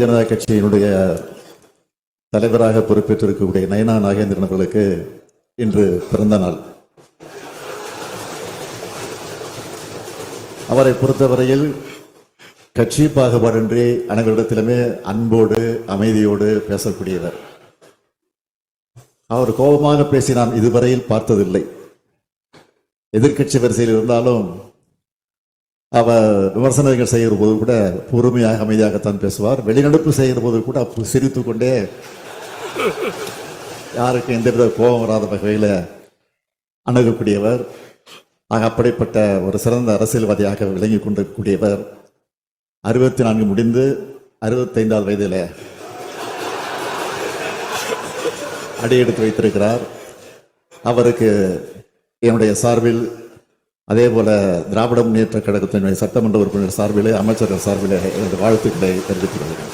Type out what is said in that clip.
ஜனதா கட்சியினுடைய தலைவராக பொறுப்பேற்றிருக்கக்கூடிய நயனா நாகேந்திரன் அவர்களுக்கு இன்று பிறந்த நாள். அவரை பொறுத்தவரையில் கட்சி பாகுபாடின்றி அனைவரிடத்திலுமே அன்போடு அமைதியோடு பேசக்கூடியவர். அவர் கோபமாக பேசி நான் இதுவரையில் பார்த்ததில்லை. எதிர்கட்சி வரிசையில் இருந்தாலும் அவர் விமர்சனங்கள் செய்கிற போது கூட பொறுமையாக அமைதியாகத்தான் பேசுவார். வெளிநடப்பு செய்கிற போது கூட அப்ப சிரித்துக் கொண்டே யாருக்கும் எந்தவித கோபம் வராத வகையில் அணுகக்கூடியவர். ஆக அப்படிப்பட்ட ஒரு சிறந்த அரசியல்வாதியாக விளங்கி கொண்டிருக்கக்கூடியவர். அறுபத்தி நான்கு முடிந்து அறுபத்தைந்தாவது வயதில் அடியெடுத்து வைத்திருக்கிறார். அவருக்கு என்னுடைய சார்பில் அதே போல திராவிட முன்னேற்ற கழகத்தினுடைய சட்டமன்ற உறுப்பினர் சார்பிலே அமைச்சர்கள் சார்பிலே எனது வாழ்த்துக்களை தெரிவித்துக் கொள்கிறேன்.